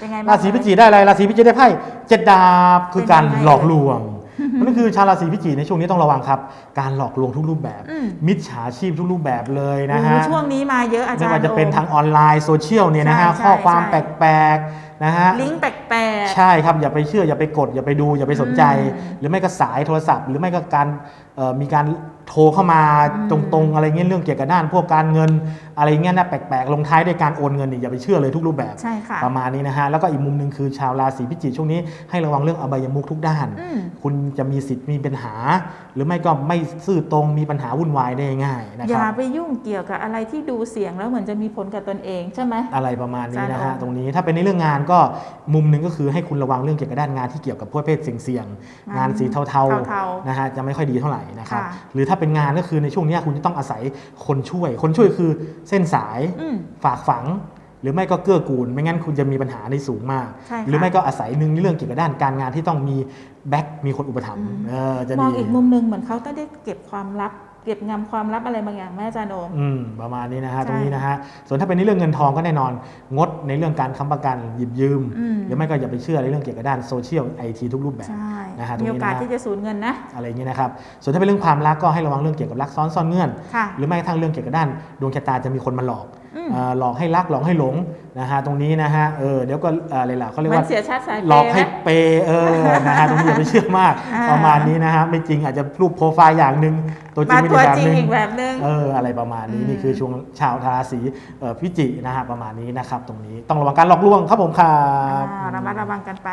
เป็นไงบ้ง ราศีพิจิกได้อะไรราศีพิจิกได้ไพ่เจ็ดดาบคือการเป็นยังไงหลอกลวงนั่นคือชาวราศีพิจิกในช่วงนี้ต้องระวังครับ การหลอกลวงทุกรูปแบบ อืม มิจฉาชีพทุกรูปแบบเลยนะฮะ โอ้โหช่วงนี้มาเยอะอาจารไม่ย์ว่าจะเป็นโอมทางออนไลน์โซเชียลเนี่ยนะฮะใช่ข้อความใช่แปลกๆนะฮะลิงก์แปลกใช่ครับอย่าไปเชื่ออย่าไปกด อย่าไปดูอย่าไปสนใจอืมหรือไม่ก็สายโทรศัพท์ หรือไม่ก็การเอ่อมีการโทรเข้ามาอืมตรงๆ อะไรเงี้ยเรื่องเกี่ยวกับด้าน พวกการเงินอะไรเงี้ยนะแปลกๆ ลงท้ายด้วยการโอนเงินนี่อย่าไปเชื่อเลยทุกรูปแบบๆใช่ค่ะประมาณนี้นะฮะแล้วก็อีกมุมหนึ่งคือชาวราศีพิจิกช่วงนี้ให้ระวังเรื่องอบายมุขทุกด้านอืมคุณจะมีสิทธิ์มีปัญหา หรือไม่ก็ไม่ซื่อตรงมีปัญหาวุ่นวายได้ง่ายนะอคย่ารับไปยุ่งเกี่ยวกับอะไรที่ดูเสียงแล้วเหมือนจะมีผลกับตนเองใช่ไหมอะไรประมาณนี้นะฮะอาจารย์ตรงนี้ถ้าเป็นในเรื่องงานก็มุมหนึ่งก็คือให้คุณระวังเรื่องเกี่ยวกับด้านงานที่เกี่ยวกับพวกเพศเสี่ยงๆงานสีเทาเทาๆนะฮะจะไม่ค่อยดีเท่าไหร่นะครับค่ะหรือถ้าเป็นงานก็คือในช่วงเนี้ยคุณจะต้องอาศัยคนช่วย คนช่วยคือเส้นสายอืมฝากฝังหรือไม่ก็เกื้อกูล ไม่งั้นคุณจะมีปัญหาในสูงมากใช่ค่ะหรือไม่ก็อาศัยหนึ่งในเรื่องเกี่ยวกับด้านการงานที่ต้องมีแบ็คมีคนอุปถัมภ์อืมเออจะมองดีอีกมุมหนึ่งเหมือนเขาต้องได้เก็บความลับ เก็บงำความลับอะไรบางอย่างแม่อาจารย์โอมอืมประมาณนี้นะฮะใช่ตรงนี้นะฮะส่วนถ้าเป็นในเรื่องเงินทองก็แน่นอน งดในเรื่องการค้ำประกันหยิบยืมอืมหรือไม่ก็อย่าไปเชื่อในเรื่องเกี่ยวกับด้านโซเชียลไอทีทุกรูปแบบใช่นะฮะตรงมีนี้โอนะกาสที่จะสูญเงินนะอะไรอย่างนี้นะครับส่วนถ้าเป็นเรื่องความรักก็ให้ระวังเรื่องเกี่ยวกับรักซ้อนซ่อนเงื่อนค่ะหรือไม่กระทั่งเรื่องเกี่ยวกับด้านดวงชะตาจะมีคนมาหลอกอืมเอ่อหลอกให้รักหลอกให้หลงนะฮะตรงนี้นะฮะเออเดี๋ยวก็เอ่ออะไรล่ะเขาเรียกมันว่าเสียชาติสายเปหลอกย์ให้ไหมเปย์เออนะฮะตรงนี้อย่าไปเชื่อมากอ่าประมาณนี้นะฮะไม่จริงอาจจะรูปโปรไฟล์อย่างหนึ่ง ตัวจริงมาไม่ตัวได้แบบจริงหนึงอีกแบบนึงเอออะไรประมาณนี้อืมนี่คือช่วงชาวราศีเอ่อพิจิกนะฮะประมาณนี้นะครับตรงนี้ต้องระวังการหลอกลวงครับผมครับอ่าระมัดระวังกันไป